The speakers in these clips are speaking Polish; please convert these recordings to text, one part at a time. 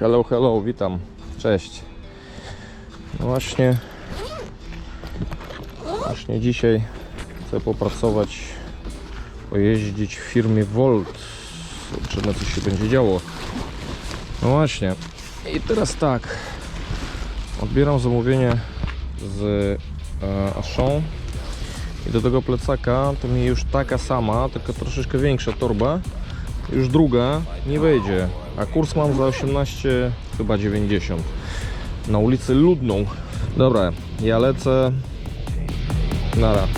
Hello, hello, witam. Cześć. No właśnie, właśnie dzisiaj chcę popracować, pojeździć w firmie Volt. Zobaczymy, co się będzie działo. No właśnie. I teraz tak. Odbieram zamówienie z e, i do tego plecaka to mi już taka sama, tylko troszeczkę większa torba już druga nie wejdzie, a kurs mam za 18 chyba 90 na ulicy Ludną. Dobra, ja lecę. Nara.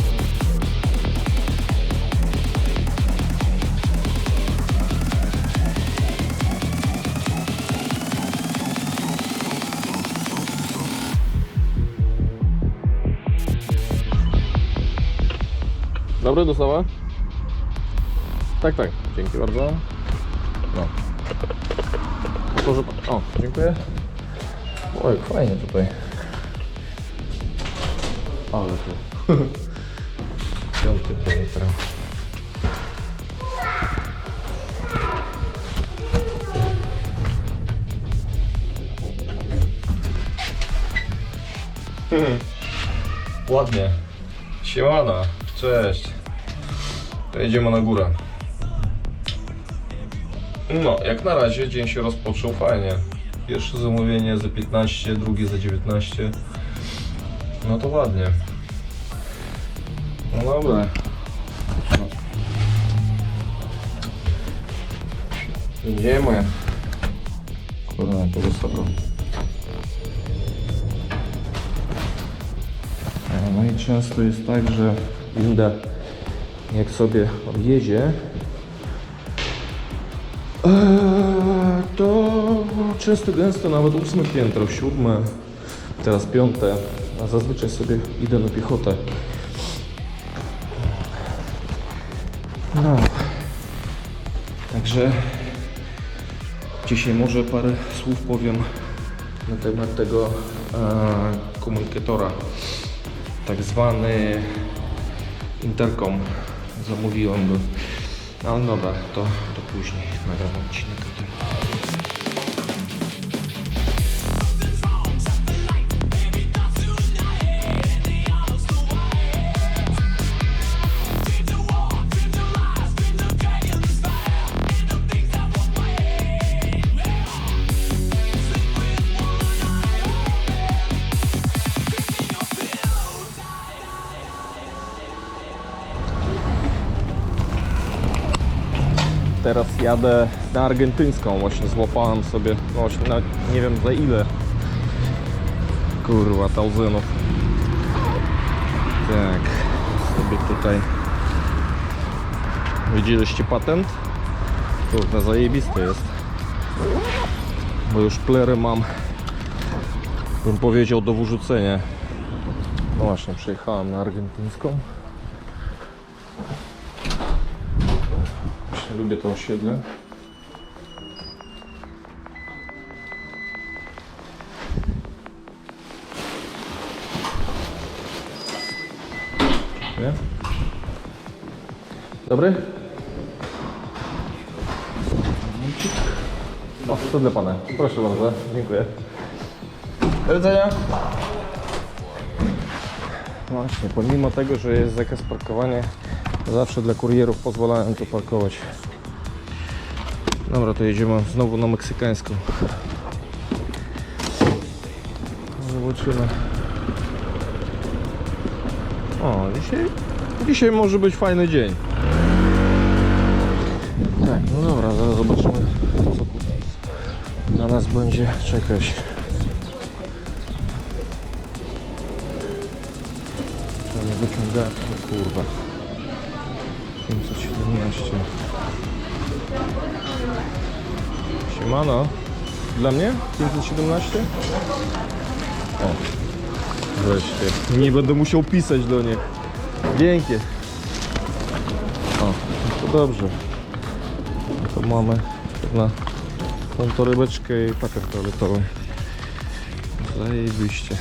Dobry, dostawa? Tak, tak, dzięki bardzo. No. O, dziękuję. Oj, fajnie tutaj. Ale tu. Piąty piętro. Ładnie. Siemana. Cześć. To jedziemy na górę. No, jak na razie dzień się rozpoczął fajnie. Pierwsze zamówienie za 15, drugie za 19. No to ładnie. No dobra. Idziemy. Kurde, to wysoko. E, No i często jest tak, że winda jak sobie odjedzie, Eee, to często gęsto nawet ósme piętro, siódme, teraz piąte, a zazwyczaj sobie idę na piechotę. No, także dzisiaj może parę słów powiem na temat tego e, komunikatora, tak zwany interkom. Zamówiłem go. Ale dobra, to, to później Надо молчать. Jadę na argentyńską, właśnie złapałem sobie, no właśnie nawet nie wiem za ile. Kurwa, tauzynów. Tak, sobie tutaj. Widzieliście patent? Kurde, zajebisty jest. Bo już plery mam, bym powiedział, do wyrzucenia. No właśnie, przyjechałem na argentyńską. Właśnie lubię to osiedle. Dobry? O, to dla Pana. Proszę bardzo. Dziękuję. Do widzenia. Właśnie, pomimo tego, że jest zakaz parkowania, zawsze dla kurierów pozwalałem tu parkować. Dobra, to jedziemy znowu na meksykańską. Zobaczymy. O, dzisiaj, dzisiaj może być fajny dzień. Tak, no dobra, zaraz zobaczymy, co na nas będzie czekać. Ale wyciąga, o kurwa. 517. Siemano. Dla mnie? 517? O. Weźcie. Nie będę musiał pisać do nich. Dzięki. O, to dobrze. To mamy na tą torybeczkę i papier toaletowy. Zajebiście.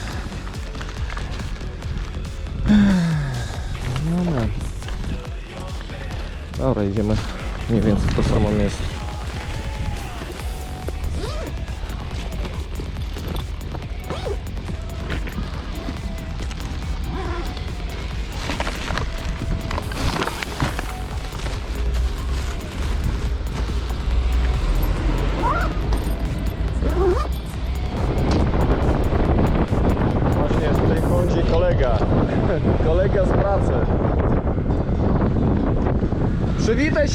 Dobra. Dobra, idziemy mniej więcej to samo miejsce.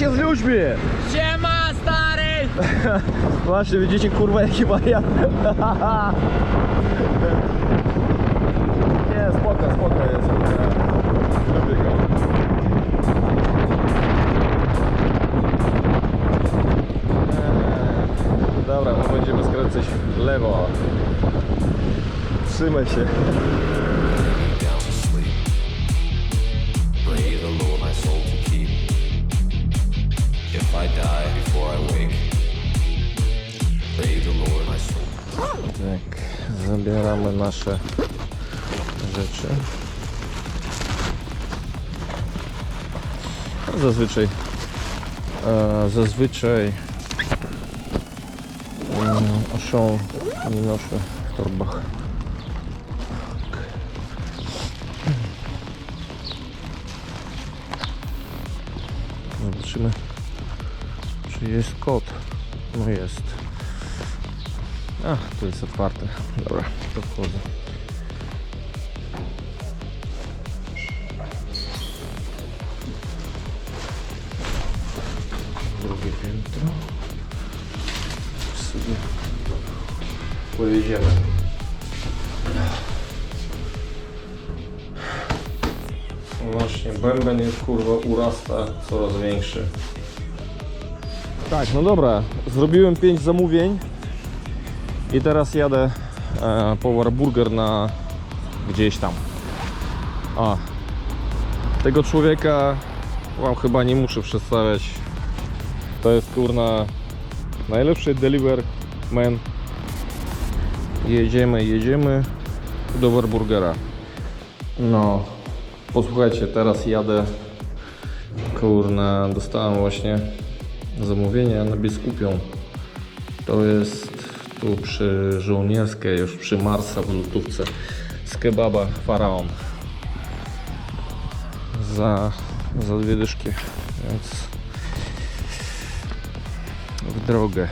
Się z ludźmi! Siema stary! Właśnie, widzicie kurwa jaki wariat. Nie, spoko, spoko jest. Lubię go. Eee, Dobra, my będziemy skręcać w lewo. Trzymaj się. Zabieramy nasze rzeczy. No, Zazwyczaj, e, zazwyczaj mm, oszą nie noszę w torbach. Zobaczymy, czy jest kod. No jest. A, tu jest otwarte. Dobra, to wchodzę. Drugie piętro. Sobie pojedziemy. No Właśnie, bęben jest kurwa urasta coraz większy. Tak, no dobra, zrobiłem 5 zamówień. I teraz jadę e, po Warburger na gdzieś tam. A, tego człowieka wam chyba nie muszę przedstawiać. To jest kurna najlepszy deliver man. Jedziemy, jedziemy do Warburgera. No, posłuchajcie, teraz jadę. Kurna, dostałem właśnie zamówienie na Biskupią. To jest tu przy żołnierskiej, już przy Marsa w lutówce z kebaba Faraon. Za, za dwie dyszki, więc w drogę.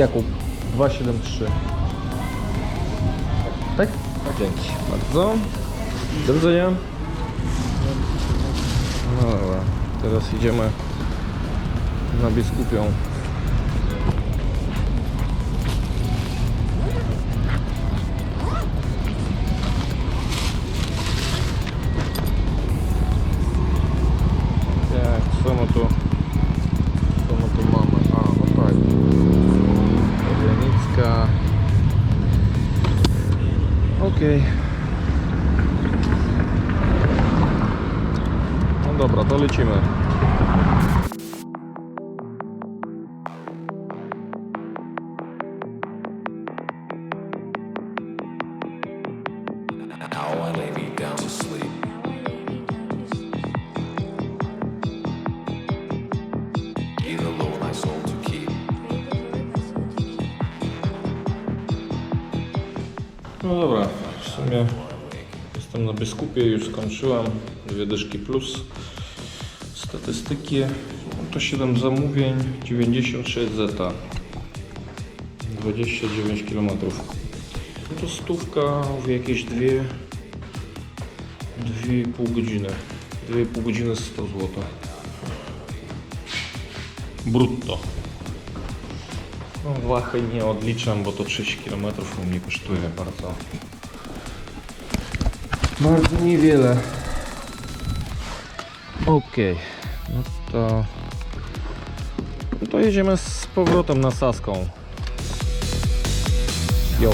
Jakub 273. Tak? Dzięki bardzo. Do widzenia. No dobra, teraz idziemy na Biskupią. Dobra, to lecimy. Biskupie, już skończyłem. Dwie dyszki plus. Statystyki. No to 7 zamówień, 96 zeta. 29 km. No to stówka w jakieś dwie 2,5 godziny. 2,5 godziny 100 zł. Brutto. No, Wachy nie odliczam, bo to 30 km u mnie kosztuje bardzo. Bardzo niewiele. Okej, no to. No to jedziemy z powrotem na Saską. Yo.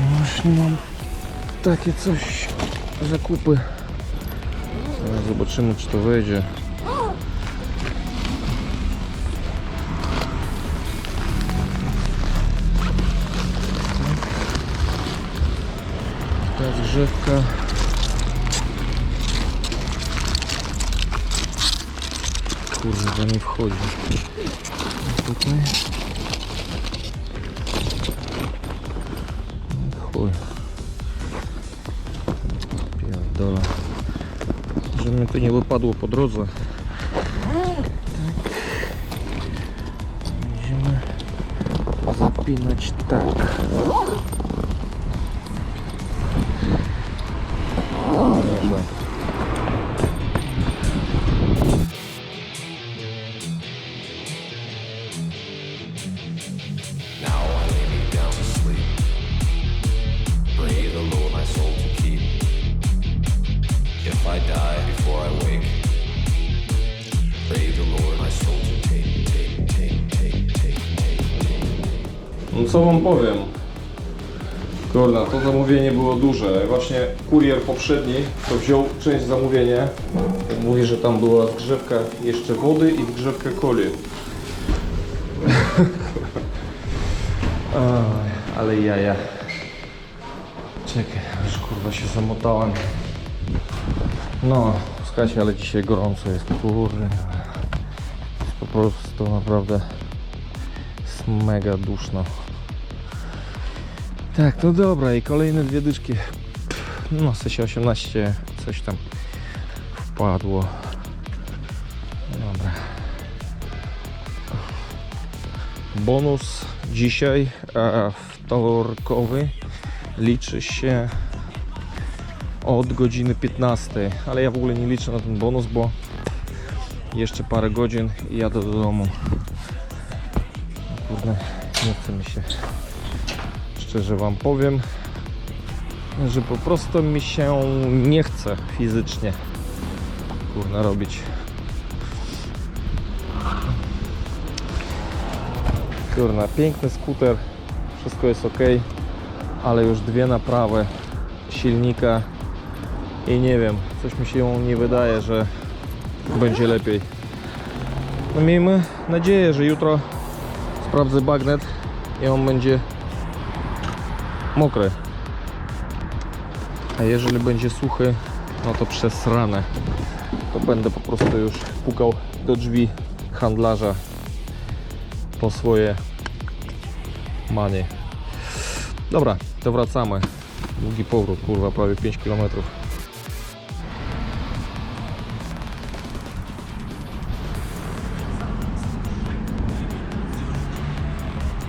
Właśnie mam takie coś, zakupy. Zobaczymy czy to wejdzie. Ta zgrzewka. Kurwa nie wchodzi. Tutaj. Pierdolę. Żeby mi to nie wypadło po drodze. Tak. Będziemy zapinać tak. Co wam powiem? Kurna, to zamówienie było duże. Właśnie kurier poprzedni to wziął część zamówienia. Mówi, że tam była zgrzewka jeszcze wody i zgrzewka coli. Ale jaja. Czekaj, już kurwa się zamotałem. No, słuchajcie, ale dzisiaj gorąco jest, kurde. Po prostu naprawdę mega duszno. Tak, no dobra i kolejne dwie dyszki. No, w sensie 18 coś tam wpadło. Dobra. Bonus dzisiaj, a wtorkowy, liczy się od godziny 15, ale ja w ogóle nie liczę na ten bonus, bo jeszcze parę godzin i jadę do domu. Kurde, nie chce mi się szczerze wam powiem, że po prostu mi się nie chce fizycznie kurna robić. Kurna, piękny skuter, wszystko jest ok, ale już dwie naprawy silnika i nie wiem, coś mi się nie wydaje, że będzie lepiej. No miejmy nadzieję, że jutro sprawdzę bagnet i on będzie mokry. A jeżeli będzie suchy, no to przez ranę to będę po prostu już pukał do drzwi handlarza po swoje manie. Dobra, to wracamy. Długi powrót, kurwa, prawie 5 km.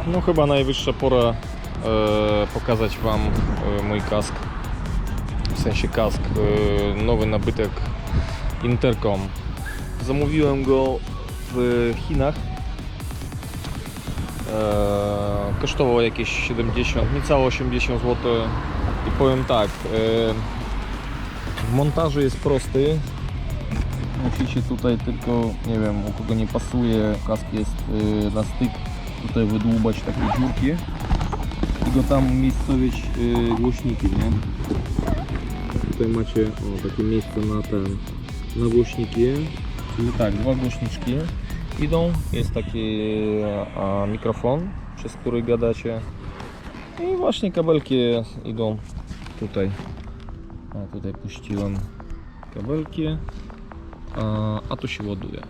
No chyba najwyższa pora pokazać Wam e, mój kask. W sensie kask, e, nowy nabytek Intercom. Zamówiłem go w Chinach. E, kosztował jakieś 70, niecałe 80 zł. I powiem tak, e, w montażu jest prosty. Musicie tutaj tylko, nie wiem, u kogo nie pasuje, kask jest e, na styk, tutaj wydłubać takie dziurki go tam umiejscowić y, głośniki, nie? Tutaj macie o, takie miejsce na ten, na głośniki, czyli tak, dwa głośniczki idą, jest taki a, mikrofon, przez który gadacie. I właśnie kabelki idą tutaj, a tutaj puściłem kabelki, a, a tu się ładuje,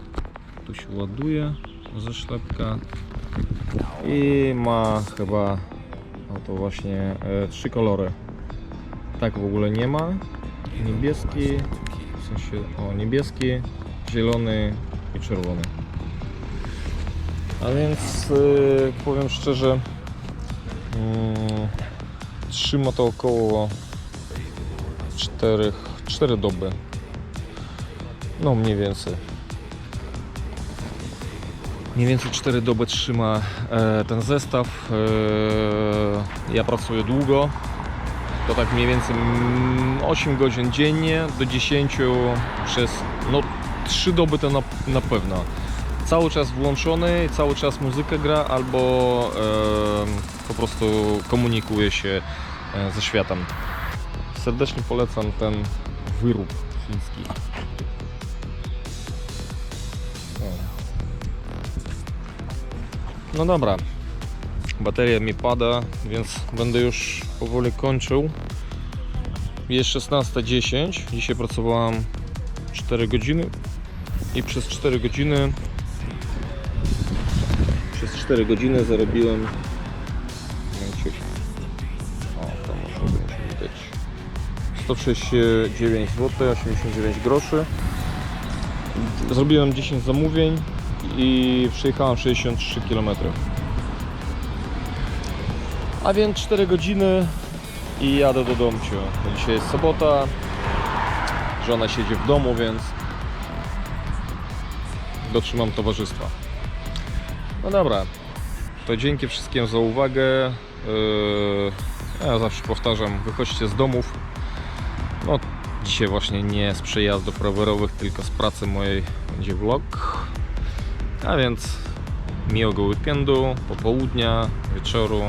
tu się ładuje ze szlepka i ma chyba no to właśnie e, trzy kolory. Tak w ogóle nie ma. Niebieski, w sensie o niebieski, zielony i czerwony. A więc e, powiem szczerze, mm, trzyma to około 4, 4 doby. No mniej więcej. Mniej więcej 4 doby trzyma e, ten zestaw. E, ja pracuję długo. To tak mniej więcej mm, 8 godzin dziennie do 10 przez no 3 doby to na, na pewno. Cały czas włączony, cały czas muzyka gra albo e, po prostu komunikuje się ze światem. Serdecznie polecam ten wyrób chiński. No dobra, bateria mi pada, więc będę już powoli kończył. Jest 16.10, dzisiaj pracowałam 4 godziny. I przez 4 godziny przez 4 godziny zarobiłem momencik. o to może być 169 zł 89 groszy. Zrobiłem 10 zamówień i przejechałem 63 km a więc 4 godziny i jadę do domciu dzisiaj jest sobota żona siedzi w domu, więc dotrzymam towarzystwa. No dobra, to dzięki wszystkim za uwagę. Yy, Ja zawsze powtarzam, wychodźcie z domów. No, dzisiaj właśnie nie z przejazdów rowerowych, tylko z pracy mojej będzie vlog. A więc miłego weekendu, popołudnia, wieczoru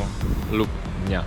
lub dnia.